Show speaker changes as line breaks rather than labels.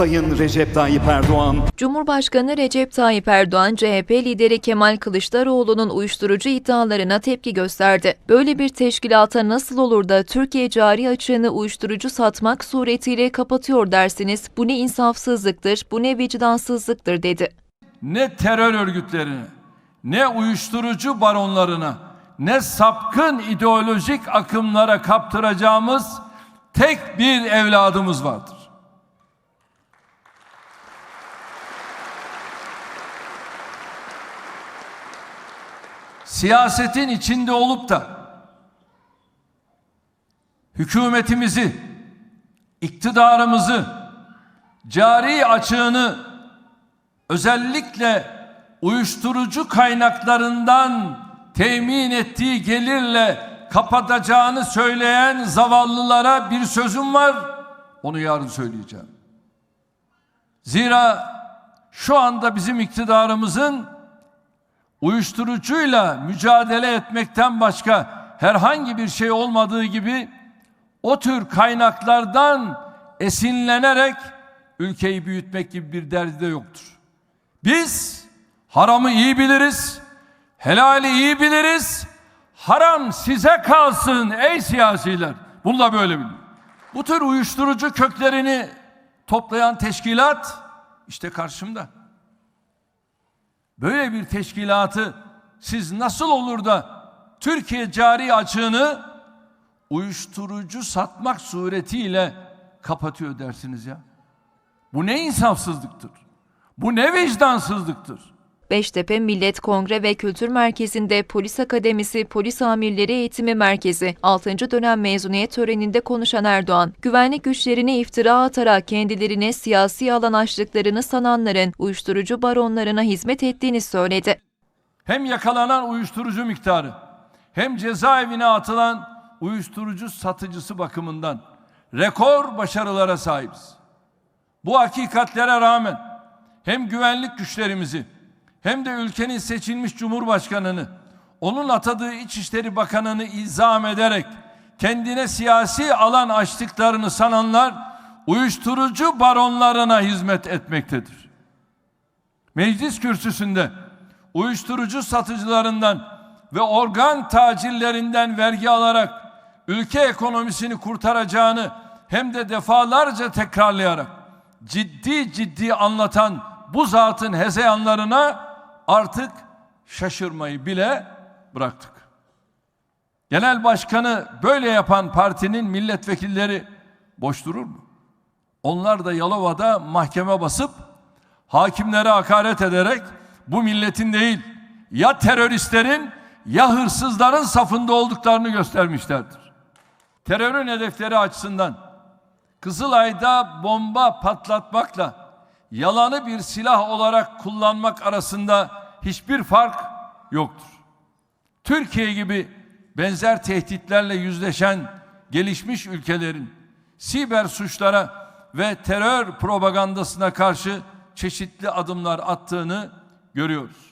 Sayın Recep Tayyip Erdoğan,
Cumhurbaşkanı Recep Tayyip Erdoğan, CHP lideri Kemal Kılıçdaroğlu'nun uyuşturucu iddialarına tepki gösterdi. Böyle bir teşkilata nasıl olur da Türkiye cari açığını uyuşturucu satmak suretiyle kapatıyor dersiniz, bu ne insafsızlıktır, bu ne vicdansızlıktır dedi.
ne terör örgütlerine, ne uyuşturucu baronlarına, ne sapkın ideolojik akımlara kaptıracağımız tek bir evladımız vardır. Siyasetin içinde olup da hükümetimizi, iktidarımızı, cari açığını özellikle uyuşturucu kaynaklarından temin ettiği gelirle kapatacağını söyleyen zavallılara bir sözüm var. Onu yarın söyleyeceğim. Zira şu anda bizim iktidarımızın uyuşturucuyla mücadele etmekten başka herhangi bir şey olmadığı gibi o tür kaynaklardan esinlenerek ülkeyi büyütmek gibi bir derdi de yoktur. Biz haramı iyi biliriz, helali iyi biliriz. Haram size kalsın ey siyasiler. Bunu da böyle bilin. Bu tür uyuşturucu köklerini toplayan teşkilat işte karşımda. Böyle bir teşkilatı siz nasıl olur da Türkiye cari açığını uyuşturucu satmak suretiyle kapatıyor dersiniz ya? Bu ne insafsızlıktır? Bu ne vicdansızlıktır?
Beştepe Millet Kongre ve Kültür Merkezi'nde Polis Akademisi Polis Amirleri Eğitimi Merkezi 6. dönem mezuniyet töreninde konuşan Erdoğan, güvenlik güçlerine iftira atarak kendilerine siyasi alan açtıklarını sananların uyuşturucu baronlarına hizmet ettiğini söyledi.
Hem yakalanan uyuşturucu miktarı hem cezaevine atılan uyuşturucu satıcısı bakımından rekor başarılara sahibiz. Bu hakikatlere rağmen hem güvenlik güçlerimizi hem de ülkenin seçilmiş cumhurbaşkanını onun atadığı İçişleri Bakanı'nı ilzam ederek kendine siyasi alan açtıklarını sananlar uyuşturucu baronlarına hizmet etmektedir. Meclis kürsüsünde uyuşturucu satıcılarından ve organ tacirlerinden vergi alarak ülke ekonomisini kurtaracağını hem de defalarca tekrarlayarak ciddi ciddi anlatan bu zatın hezeyanlarına artık şaşırmayı bile bıraktık. Genel başkanı böyle yapan partinin milletvekilleri boş durur mu? Onlar da Yalova'da mahkeme basıp hakimlere hakaret ederek bu milletin değil ya teröristlerin ya hırsızların safında olduklarını göstermişlerdir. Terörün hedefleri açısından Kızılay'da bomba patlatmakla yalanı bir silah olarak kullanmak arasında hiçbir fark yoktur. Türkiye gibi benzer tehditlerle yüzleşen gelişmiş ülkelerin siber suçlara ve terör propagandasına karşı çeşitli adımlar attığını görüyoruz.